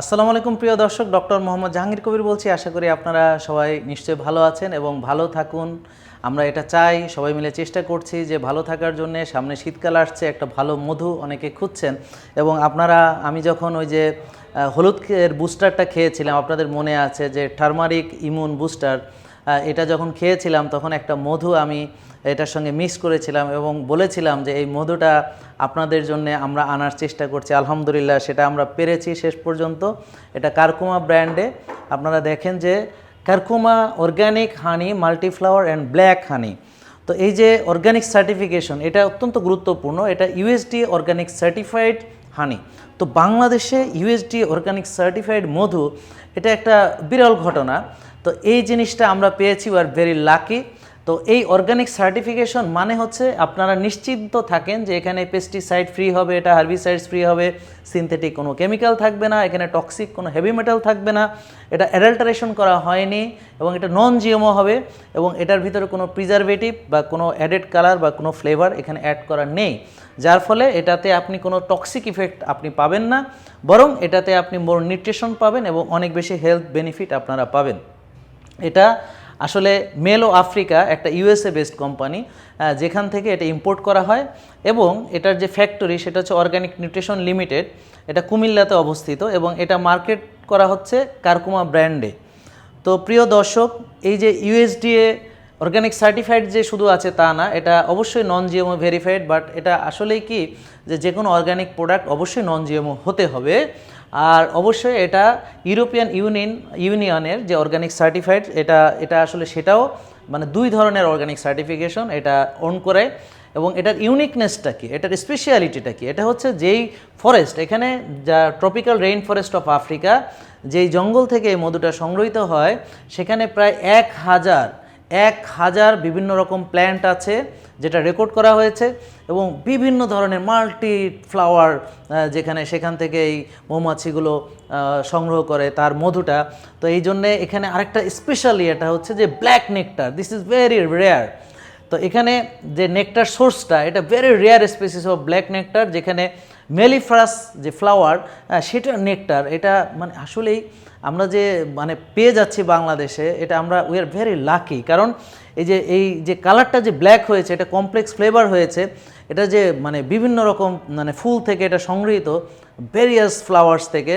আসসালামু আলাইকুম প্রিয় দর্শক, ডক্টর মোহাম্মদ জাহাঙ্গীর কবির বলছি। আশা করি আপনারা সবাই নিশ্চয়ই ভালো আছেন এবং ভালো থাকুন। আমরা এটা চাই, সবাই মিলে চেষ্টা করছি যে ভালো থাকার জন্য সামনে শীতকাল আসছে, একটা ভালো মধু অনেকে খুঁজছেন। এবং আপনারা, আমি যখন ওই যে হলুদ বুস্টারটা খেয়েছিলাম, আপনাদের মনে আছে যে টার্মারিক ইমিউন বুস্টার এটা যখন খেয়েছিলাম, তখন একটা মধু আমি এটার সঙ্গে মিক্স করেছিলাম এবং বলেছিলাম যে এই মধুটা আপনাদের জন্য আমরা আনার চেষ্টা করছি। আলহামদুলিল্লাহ, সেটা আমরা পেরেছি শেষ পর্যন্ত। এটা কারকুমা ব্র্যান্ডে। আপনারা দেখেন যে Curcuma organic honey, multiflower and black honey. তো এই যে অর্গ্যানিক সার্টিফিকেশন, এটা অত্যন্ত গুরুত্বপূর্ণ। এটা ইউএসডি অর্গ্যানিক সার্টিফাইড হানি। তো বাংলাদেশে ইউএসডি অর্গানিক সার্টিফাইড মধু, এটা একটা বিরল ঘটনা। তো এই জিনিসটা আমরা পেয়েছি আর ভেরি লাকি তো এই অর্গানিক সার্টিফিকেশন মানে হচ্ছে আপনারা নিশ্চিন্ত থাকেন যে এখানে পেস্টিসাইড ফ্রি হবে, এটা হার্বিসাইডস ফ্রি হবে সিনথেটিক কোনো কেমিক্যাল থাকবে না, এখানে টক্সিক কোনো হেভি মেটাল থাকবে না, এটা অ্যাডাল্টারেশন করা হয়নি এবং এটা নন জিএমও হবে এবং এটার ভিতরে কোনো প্রিজারভেটিভ বা কোনো অ্যাডেড কালার বা কোনো ফ্লেভার এখানে অ্যাড করা নেই। যার ফলে এটাতে আপনি কোনো টক্সিক ইফেক্ট আপনি পাবেন না, বরং এটাতে আপনি মোর নিউট্রিশন পাবেন এবং অনেক বেশি হেলথ বেনিফিট আপনারা পাবেন। এটা আসলে মেলো আফ্রিকা একটা ইউএসএ বেসড কোম্পানি যেখান থেকে এটা ইম্পোর্ট করা হয় এবং এটার যে ফ্যাক্টরি সেটা হচ্ছে অর্গানিক নিউট্রিশন লিমিটেড এটা কুমিল্লাতে অবস্থিত এবং এটা মার্কেট করা হচ্ছে কারকুমা ব্র্যান্ডে তো প্রিয় দর্শক, এই যে ইউএসডিএ অর্গানিক সার্টিফাইড যে শুধু আছে তা না, এটা অবশ্যই নন জিএমও ভেরিফাইড বাট এটা আসলেই কি যে যে কোনো অর্গানিক প্রোডাক্ট অবশ্যই নন জিএমও হতে হবে। আর অবশ্যই এটা ইউরোপিয়ান ইউনিয়ন, ইউনিয়নের যে অর্গানিক সার্টিফাইড এটা এটা আসলে সেটাও মানে দুই ধরনের অর্গানিক সার্টিফিকেশন এটা অন করে। এবং এটার ইউনিকনেসটা কি? এটার স্পেশিয়ালিটিটা কি? এটা হচ্ছে যেই ফরেস্ট এখানে যা tropical rain forest of Africa যেই জঙ্গল থেকে এই মধুটা সংগ্রহীত হয়, সেখানে প্রায় এক হাজার এক হাজার বিভিন্ন রকম প্ল্যান্ট আছে যেটা রেকর্ড করা হয়েছে এবং বিভিন্ন ধরনের মাল্টি ফ্লাওয়ার যেখানে সেখান থেকে এই মৌমাছিগুলো সংগ্রহ করে তার মধুটা। তো এই জন্যে এখানে আরেকটা স্পেশালি এটা হচ্ছে যে black nectar this is very rare তো এখানে যে নেকটার সোর্সটা এটা very rare species of black nectar যেখানে মেলিফ্রাস যে ফ্লাওয়ার সেটা নেকটার এটা মানে আসলেই আমরা যে মানে পেয়ে যাচ্ছি বাংলাদেশে, এটা আমরা উই আর ভেরি লাকি কারণ এই যে এই যে কালারটা যে ব্ল্যাক হয়েছে, এটা কমপ্লেক্স ফ্লেভার হয়েছে, এটা যে মানে বিভিন্ন রকম মানে ফুল থেকে এটা সংগৃহীত ভেরিয়াস ফ্লাওয়ার্স থেকে,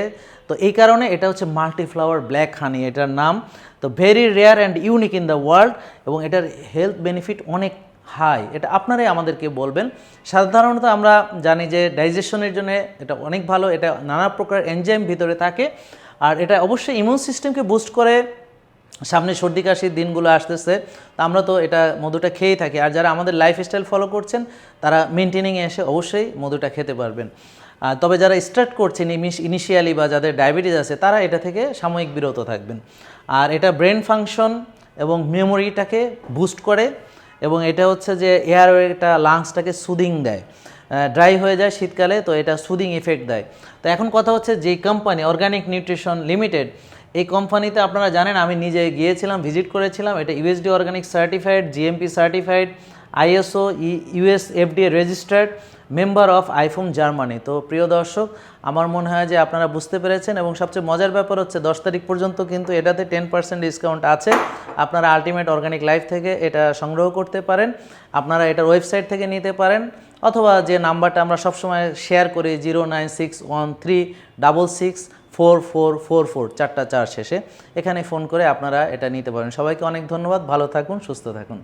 তো এই কারণে এটা হচ্ছে মাল্টি ফ্লাওয়ার ব্ল্যাক হানি এটার নাম, তো very rare and unique in the world এবং এটার হেলথ বেনিফিট অনেক হাই, এটা আপনারাই আমাদেরকে বলবেন। সাধারণত আমরা জানি যে ডাইজেশনের জন্য এটা অনেক ভালো, এটা নানা প্রকার এনজাইম ভিতরে থাকে, আর এটা অবশ্যই ইমিউন সিস্টেমকে বুস্ট করে। সামনে সর্দি কাশির দিনগুলো আসতেছে, তা আমরা তো এটা মধুটা খেয়েই থাকি। আর যারা আমাদের লাইফস্টাইল ফলো করছেন, তারা মেনটেনিংয়ে এসে অবশ্যই মধুটা খেতে পারবেন। তবে যারা স্টার্ট করছেন ইনিশিয়ালি বা যাদের ডায়াবেটিস আছে, তারা এটা থেকে সাময়িক বিরত থাকবেন। আর এটা ব্রেন ফাংশন এবং মেমোরিটাকে বুস্ট করে। এবং এটা হচ্ছে যে এয়ারওয়েটা লাংসটাকে সুদিং দেয়। ড্রাই হয়ে যায় শীতকালে, তো এটা সুদিং ইফেক্ট দেয়। তো এখন কথা হচ্ছে যে কোম্পানি, অর্গানিক নিউট্রিশন লিমিটেড, এই কোম্পানিতে আপনারা জানেন, আমি নিজে গিয়েছিলাম, ভিজিট করেছিলাম, এটা USD organic certified, GMP certified ISO US FDA registered member of iPhone Germany তো প্রিয় দর্শক, আমার মনে হয় যে আপনারা বুঝতে পেরেছেন এবং সবচেয়ে মজার ব্যাপার হচ্ছে দশ তারিখ পর্যন্ত কিন্তু এটাতে টেন পার্সেন্ট ডিসকাউন্ট আছে। আপনারা আলটিমেট অর্গানিক লাইফ থেকে এটা সংগ্রহ করতে পারেন। আপনারা এটার ওয়েবসাইট থেকে নিতে পারেন। অথবা যে নাম্বারটা আমরা সবসময় শেয়ার করি zero nine six one three double six four four four four চারটা চার শেষে। এখানে ফোন করে আপনারা এটা নিতে পারেন। সবাইকে অনেক ধন্যবাদ। ভালো থাকুন, সুস্থ থাকুন।